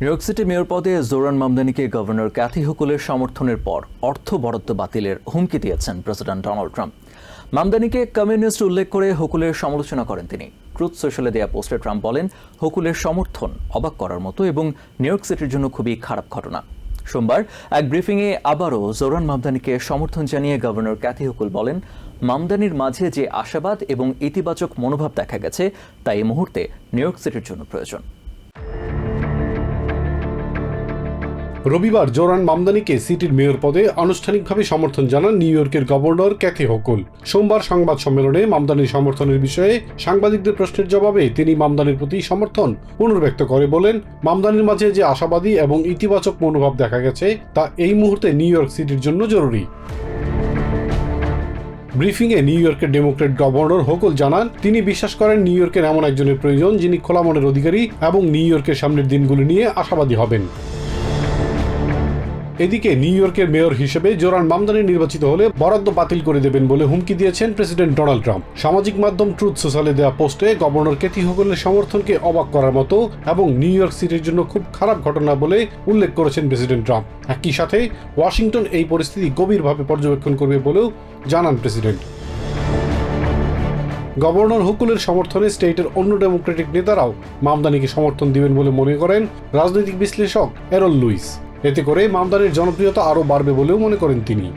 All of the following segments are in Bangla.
নিউইয়র্ক সিটি মেয়র পদে জোরান মামদানিকে গভর্নর ক্যাথি হুকুলের সমর্থনের পর অর্থ বরাদ্দ বাতিলের হুমকি দিয়েছেন প্রেসিডেন্ট ডোনাল্ড ট্রাম্প মামদানিকে কমিউনিস্ট উল্লেখ করে হুকুলের সমালোচনা করেন তিনি। ট্রুথ সোশ্যালে দেয়া পোস্টে ট্রাম্প বলেন হুকুলের সমর্থন অবাক করার মতো এবং নিউইয়র্ক সিটির জন্য খুবই খারাপ ঘটনা। সোমবার এক ব্রিফিংয়ে আবারও জোরান মামদানিকে সমর্থন জানিয়ে গভর্নর ক্যাথি হুকুল বলেন, মামদানির মাঝে যে আশাবাদ এবং ইতিবাচক মনোভাব দেখা গেছে, তা এই মুহূর্তে নিউইয়র্ক সিটির জন্য প্রয়োজন। রবিবার জোরান মামদানিকে সিটির মেয়র পদে আনুষ্ঠানিকভাবে সমর্থন জানান নিউ ইয়র্কের গভর্নর ক্যাথি হকুল। সোমবার সংবাদ সম্মেলনে মামদানির সমর্থনের বিষয়ে সাংবাদিকদের প্রশ্নের জবাবে তিনি মামদানির প্রতি সমর্থন পুনর্ব্যক্ত করে বলেন, মামদানির মাঝে যে আশাবাদী এবং ইতিবাচক মনোভাব দেখা গেছে, তা এই মুহূর্তে নিউ ইয়র্ক সিটির জন্য জরুরি। ব্রিফিংয়ে নিউ ইয়র্কের ডেমোক্রেট গভর্নর হকুল জানান, তিনি বিশ্বাস করেন নিউ ইয়র্কের এমন একজনের প্রয়োজন যিনি খোলা মনের অধিকারী এবং নিউ ইয়র্কের সামনের দিনগুলি নিয়ে আশাবাদী হবেন। এদিকে নিউ ইয়র্কের মেয়র হিসেবে জোরান মামদানি নির্বাচিত হলে বরাদ্দ বাতিল করে দেবেন বলে হুমকি দিয়েছেন প্রেসিডেন্ট ডোনাল্ড ট্রাম্প। সামাজিক মাধ্যম ট্রুথ সোশ্যালে দেওয়া পোস্টে গভর্নর কেথি হোগলের সমর্থনকে অবাক করার মতো এবং নিউ ইয়র্ক সিটির জন্য খুব খারাপ ঘটনা বলে উল্লেখ করেছেন প্রেসিডেন্ট ট্রাম্প। একই সাথে ওয়াশিংটন এই পরিস্থিতি গভীরভাবে পর্যবেক্ষণ করবে বলেও জানান প্রেসিডেন্ট। গভর্নর হুকুলের সমর্থনে স্টেটের অন্য ডেমোক্রেটিক নেতারাও মামদানিকে সমর্থন দিবেন বলে মনে করেন রাজনৈতিক বিশ্লেষক এরল লুইস। এতে করে মামদানির জনপ্রিয়তা আরও বাড়বে বলেও মনে করেন তিনি।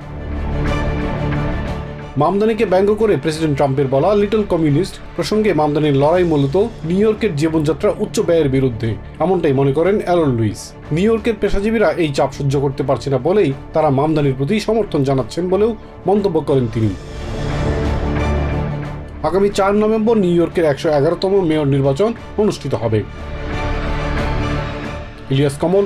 মামদানিকে ব্যঙ্গ করে প্রেসিডেন্ট ট্রাম্পের বলা লিটল কমিউনিস্ট প্রসঙ্গে মামদানির লড়াই মূলত নিউ ইয়র্কের জীবনযাত্রা উচ্চ ব্যয়ের বিরুদ্ধে, এমনটাই মনে করেন অ্যালন লুইস। নিউ ইয়র্কের পেশাজীবীরা এই চাপ সহ্য করতে পারছে না বলেই তারা মামদানির প্রতি সমর্থন জানাচ্ছেন বলেও মন্তব্য করেন তিনি। আগামী চার নভেম্বর নিউ ইয়র্কের একশো এগারোতম মেয়র নির্বাচন অনুষ্ঠিত হবে। Ilias Kamal